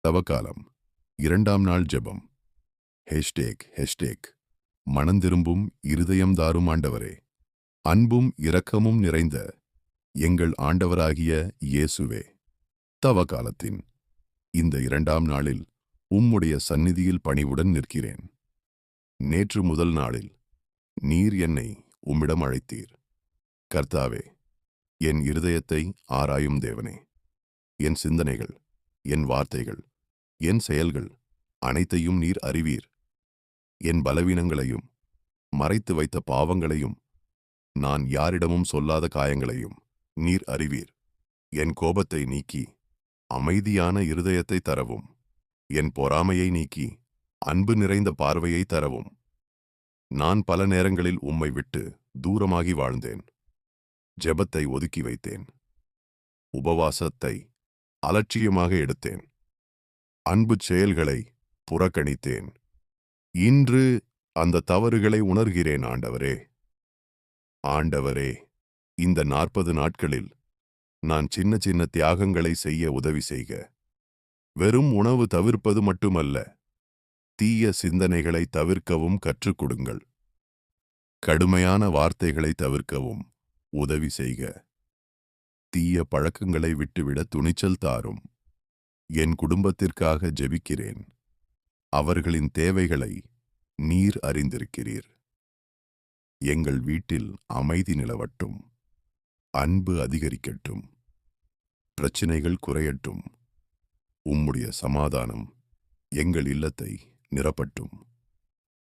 தவக்காலம். இரண்டாம் நாள் ஜெபம். Hashtag hashtag. மனந்திரும்பும் இருதயம் தாரும் ஆண்டவரே. அன்பும் இரக்கமும் நிறைந்த எங்கள் ஆண்டவராகிய இயேசுவே. தவக்காலத்தின் இந்த இரண்டாம் நாளில் உம்முடைய சந்நிதியில் பணிவுடன் நிற்கிறேன். நேற்று முதல் நாளில் நீர் என்னை உம்மிடம் அழைத்தீர். கர்த்தாவே என் இருதயத்தை ஆராயும் தேவனே. என் சிந்தனைகள் என் வார்த்தைகள் என் செயல்கள் அனைத்தையும் நீர் அறிவீர். என் பலவீனங்களையும் மறைத்து வைத்த பாவங்களையும் நான் யாரிடமும் சொல்லாத காயங்களையும் நீர் அறிவீர். என் கோபத்தை நீக்கி அமைதியான இருதயத்தை தரவும். என் பொறாமையை நீக்கி அன்பு நிறைந்த பார்வையை தரவும். நான் பல நேரங்களில் உம்மை விட்டு தூரமாகி வாழ்ந்தேன். ஜெபத்தை ஒதுக்கி வைத்தேன். உபவாசத்தை அலட்சியமாக எடுத்தேன். அன்புச் செயல்களை புறக்கணித்தேன். இன்று அந்த தவறுகளை உணர்கிறேன் ஆண்டவரே. ஆண்டவரே இந்த நாற்பது நாட்களில் நான் சின்ன சின்ன தியாகங்களை செய்ய உதவி செய்க. வெறும் உணவு தவிர்ப்பது மட்டுமல்ல தீய சிந்தனைகளை தவிர்க்கவும் கற்றுக் கொடுங்கள். கடுமையான வார்த்தைகளை தவிர்க்கவும் உதவி செய்க. தீய பழக்கங்களை விட்டுவிட துணிச்சல் தாரும். என் குடும்பத்திற்காக ஜெபிக்கிறேன். அவர்களின் தேவைகளை நீர் அறிந்திருக்கிறீர். எங்கள் வீட்டில் அமைதி நிலவட்டும். அன்பு அதிகரிக்கட்டும். பிரச்சினைகள் குறையட்டும். உம்முடைய சமாதானம் எங்கள் இல்லத்தை நிரப்பட்டும்.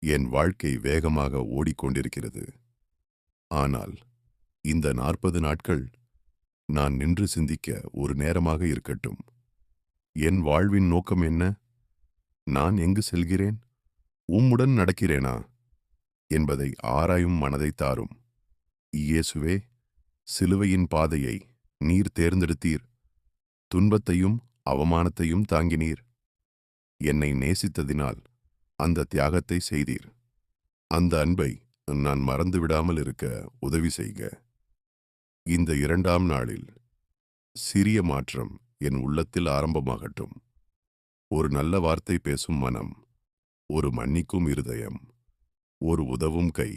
என் வாழ்க்கை வேகமாக ஓடிக்கொண்டிருக்கிறது. ஆனால் இந்த நாற்பது நாட்கள் நான் நின்று சிந்திக்க ஒரு நேரமாக இருக்கட்டும். என் வாழ்வின் நோக்கம் என்ன? நான் எங்கு செல்கிறேன்? உம்முடன் நடக்கிறேனா? என்பதை ஆராயும் மனதை தாரும். இயேசுவே சிலுவையின் பாதையை நீர் தேர்ந்தெடுத்தீர். துன்பத்தையும் அவமானத்தையும் தாங்கினீர். என்னை நேசித்ததினால் அந்த தியாகத்தை செய்தீர். அந்த அன்பை நான் மறந்துவிடாமல் இருக்க உதவி செய்க. இந்த இரண்டாம் நாளில் சிறிய மாற்றம் என் உள்ளத்தில் ஆரம்பமாகட்டும். ஒரு நல்ல வார்த்தை பேசும் மனம் ஒரு மன்னிக்கும் இருதயம் ஒரு உதவும் கை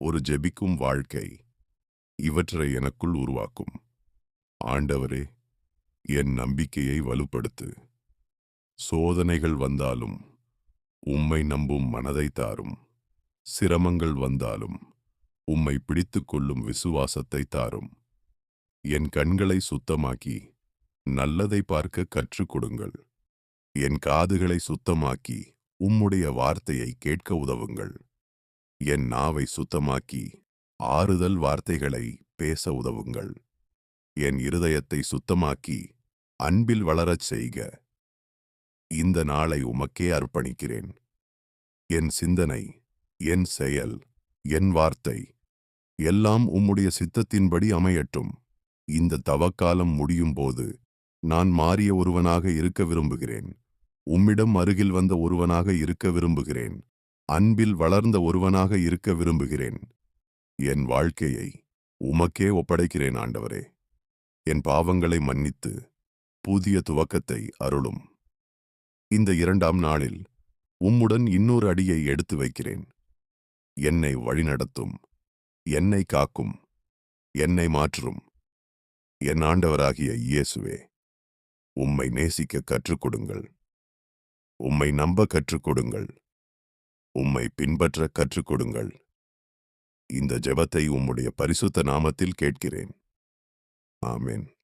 ஒரு ஜெபிக்கும் வாழ்க்கை இவற்றை எனக்குள் உருவாக்கும். ஆண்டவரே என் நம்பிக்கையை வலுப்படுத்து. சோதனைகள் வந்தாலும் உம்மை நம்பும் மனதை தாரும். சிரமங்கள் வந்தாலும் உம்மை பிடித்து கொள்ளும் விசுவாசத்தை தாரும். என் கண்களை சுத்தமாக்கி நல்லதை பார்க்க கற்றுக் கொடுங்கள். என் காதுகளை சுத்தமாக்கி உம்முடைய வார்த்தையை கேட்க உதவுங்கள். என் நாவை சுத்தமாக்கி ஆறுதல் வார்த்தைகளை பேச உதவுங்கள். என் இருதயத்தை சுத்தமாக்கி அன்பில் வளரச் செய்க. இந்த நாளை உமக்கே அர்ப்பணிக்கிறேன். என் சிந்தனை என் செயல் என் வார்த்தை எல்லாம் உம்முடைய சித்தத்தின்படி அமையட்டும். இந்த தவக்காலம் முடியும் போது நான் மாறிய ஒருவனாக இருக்க விரும்புகிறேன். உம்மிடம் அருகில் வந்த ஒருவனாக இருக்க விரும்புகிறேன். அன்பில் வளர்ந்த ஒருவனாக இருக்க விரும்புகிறேன். என் வாழ்க்கையை உமக்கே ஒப்படைக்கிறேன் ஆண்டவரே. என் பாவங்களை மன்னித்து புதிய துவக்கத்தை அருளும். இந்த இரண்டாம் நாளில் உம்முடன் இன்னொரு அடியை எடுத்து வைக்கிறேன். என்னை வழிநடத்தும். என்னை காக்கும். என்னை மாற்றும். என் ஆண்டவராகிய இயேசுவே. உம்மை நேசிக்க கற்றுக் கொடுங்கள். உம்மை நம்ப கற்றுக் கொடுங்கள். உம்மை பின்பற்ற கற்றுக் கொடுங்கள். இந்த ஜெபத்தை உம்முடைய பரிசுத்த நாமத்தில் கேட்கிறேன். ஆமேன்.